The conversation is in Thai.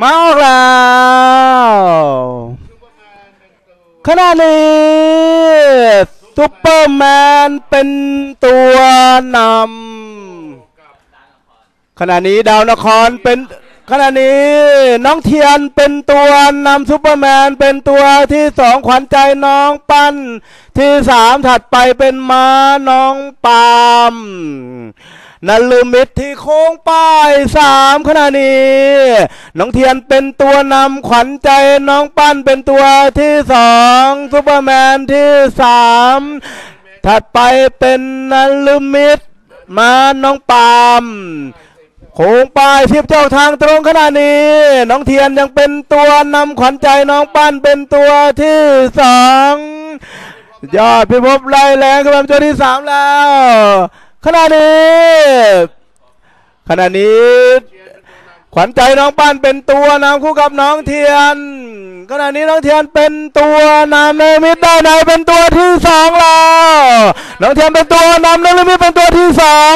มาออกแล้วขณะนี้ซุปเปอร์แมนเป็นตัวนำขณะนี้ดาวนครเป็นขณะนี้น้องเทียนเป็นตัวนำซุปเปอร์แมนเป็นตัวที่สองขวัญใจน้องปั้น ที่สามถัดไปเป็นม้าน้องปาม นัลลืมมิดที่โค้งป้ายสามขณะนี้ น้องเทียนเป็นตัวนำขวัญใจน้องปั้นเป็นตัวที่สองซุปเปอร์แมนที่สามถัดไปเป็นนัลลืมมิดมาน้องปามโค้งป้ายเทียบเจ้าทางตรงขณะนี้ น้องเทียนยังเป็นตัวนำขวัญใจน้องปั้นเป็นตัวที่สองยอดพิภพไล่แรงขึ้นมาเป็นตัวที่สามแล้ว ขณะนี้ขณะนี้ขวัญใจน้องปั้นเป็นตัวนำคู่กับน้องเทียน ขณะนี้น้องเทียนเป็นตัวนำในมิตได้ในเป็นตัวที่สองแล้วน้องเทียนเป็นตัวนำในมิตเป็นตัวที่สอง